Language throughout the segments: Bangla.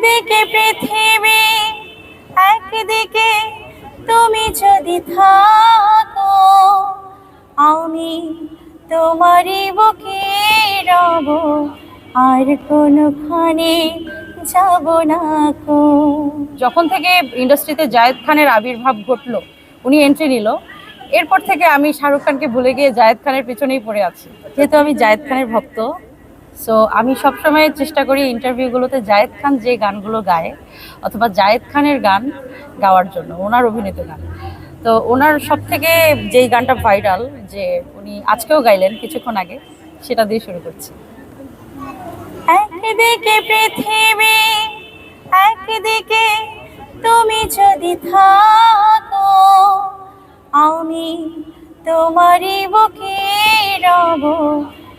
একদিকে পৃথিবী একদিকে তুমি যদি থাকো আমি তোমারই বুকে রব আর কোনোখানে যাব না কো যখন থেকে ইন্ডাস্ট্রিতে জায়েদ খানের আবির্ভাব ঘটলো উনি এন্ট্রি নিল এরপর থেকে আমি শাহরুখ খানকে ভুলে গিয়ে জায়েদ খানের পেছনেই পড়ে আছি। যেহেতু আমি জায়েদ খানের ভক্ত সো আমি সবসময় চেষ্টা করি ইন্টারভিউগুলোতে জায়েদ খান যে গানগুলো গায়, অথবা জায়েদ খানের গান গাওয়ার জন্য, ওনার অভিনীত গান। তো ওনার সব থেকে যেই গানটা ভাইরাল যে উনি আজকেও গাইলেন কিছুক্ষণ আগে, সেটা দিয়ে শুরু করছি। একদিকে পৃথিবী, একদিকে তুমি যদি থাকো, আমি তোমারই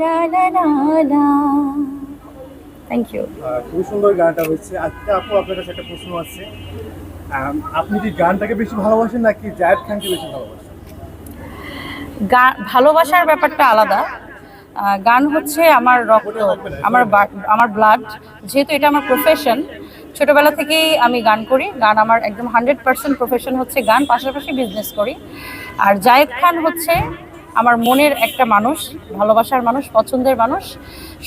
লা লা লা লা। থ্যাংক ইউ খুবই সুন্দর গানটা হচ্ছে আজকে আপু আপনার কাছে একটা প্রশ্ন আছে। আপনি কি গানটাকে বেশি ভালোবাসেন নাকি জায়েদ খানকে বেশি ভালোবাসেন? গান ভালোবাসার ব্যাপারটা আলাদা। গান হচ্ছে আমার রক্ত আমার আমার ব্লাড যেহেতু এটা আমার প্রফেশন ছোটবেলা থেকেই আমি গান করি। গান আমার একদম হান্ড্রেড পার্সেন্ট প্রফেশন হচ্ছে গান পাশাপাশি বিজনেস করি। আর জায়েদ খান হচ্ছে আমার মনের একটা মানুষ ভালোবাসার মানুষ পছন্দের মানুষ।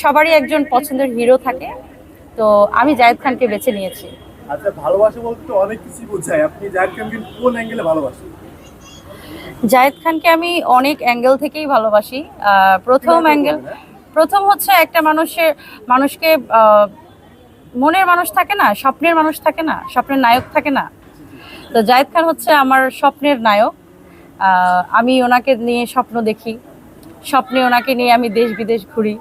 সবারই একজন পছন্দের হিরো থাকে। তো আমি জায়েদ খানকে বেছে নিয়েছি। আচ্ছা ভালোবাসা বলতে তো অনেক কিছু বোঝায়। আপনি জায়েদ খানকে কোন অ্যাঙ্গেলে ভালোবাসেন? জায়েদ খানকে আমি অনেক অ্যাঙ্গেল থেকেই ভালোবাসি। প্রথম অ্যাঙ্গেল প্রথম হচ্ছে একটা মানুষের মানুষকে মনের মানুষ থাকে না স্বপ্নের মানুষ থাকে না স্বপ্নের নায়ক থাকে না। তো জায়েদ খান হচ্ছে আমার স্বপ্নের নায়ক। আমি ওনাকে নিয়ে স্বপ্ন দেখি। স্বপ্নে ওনাকে নিয়ে আমি দেশ বিদেশ ঘুরি।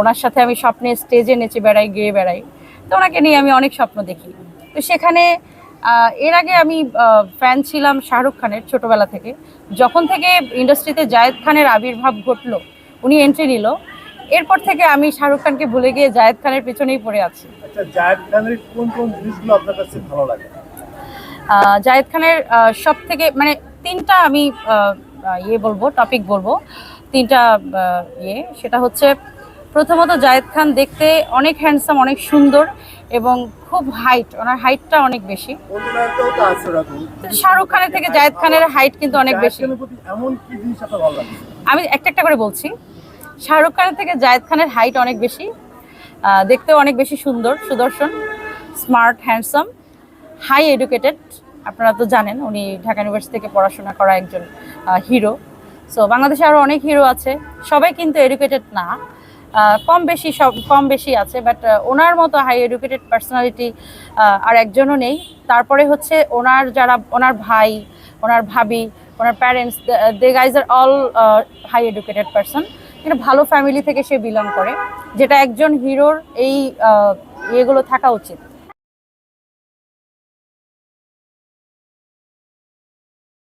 ওনার সাথে আমি স্বপ্নে স্টেজে নেচে বেড়াই গেয়ে বেড়াই। তো ওনাকে নিয়ে আমি অনেক স্বপ্ন দেখি। তো সেখানে এর আগে আমি ফ্যান ছিলাম শাহরুখ খানের ছোটবেলা থেকে। যখন থেকে ইন্ডাস্ট্রিতে জায়েদ খানের আবির্ভাব ঘটলো উনি এন্ট্রি নিল। এরপর থেকে আমি শাহরুখ খানকে ভুলে গিয়ে জায়েদ খানের পেছনেই পড়ে আছি। আচ্ছা জায়েদ খানের কোন কোন জিনিসগুলো আপনার কাছে ভালো লাগে? আহ, জায়েদ খানের সব থেকে মানে তিনটা আমি ইয়ে বলব টপিক বলব। তিনটা ইয়ে। সেটা হচ্ছে প্রথমত জায়েদ খান দেখতে অনেক হ্যান্ডসাম অনেক সুন্দর এবং খুব হাইট ওনার হাইটটা অনেক বেশি। শাহরুখ খানের থেকে জায়েদ খানের হাইট কিন্তু অনেক বেশি। আমি একটা একটা করে বলছি। শাহরুখ খানের থেকে জায়েদ খানের হাইট অনেক বেশি। দেখতেও অনেক বেশি সুন্দর সুদর্শন স্মার্ট হ্যান্ডসাম হাই এডুকেটেড আপনারা তো জানেন, উনি ঢাকা ইউনিভার্সিটি থেকে পড়াশোনা করা একজন হিরো সো বাংলাদেশে আরও অনেক হিরো আছে। সবাই কিন্তু এডুকেটেড না। কম বেশি সব কম বেশি আছে বাট ওনার মতো হাই এডুকেটেড পার্সোনালিটি আর একজনও নেই। তারপরে হচ্ছে ওনার যারা, ওনার ভাই, ওনার ভাবি, ওনার parents they guys are all high educated person কিন্তু ভালো ফ্যামিলি থেকে সে বিলং করে। যেটা একজন হিরোর এই ইয়েগুলো থাকা উচিত।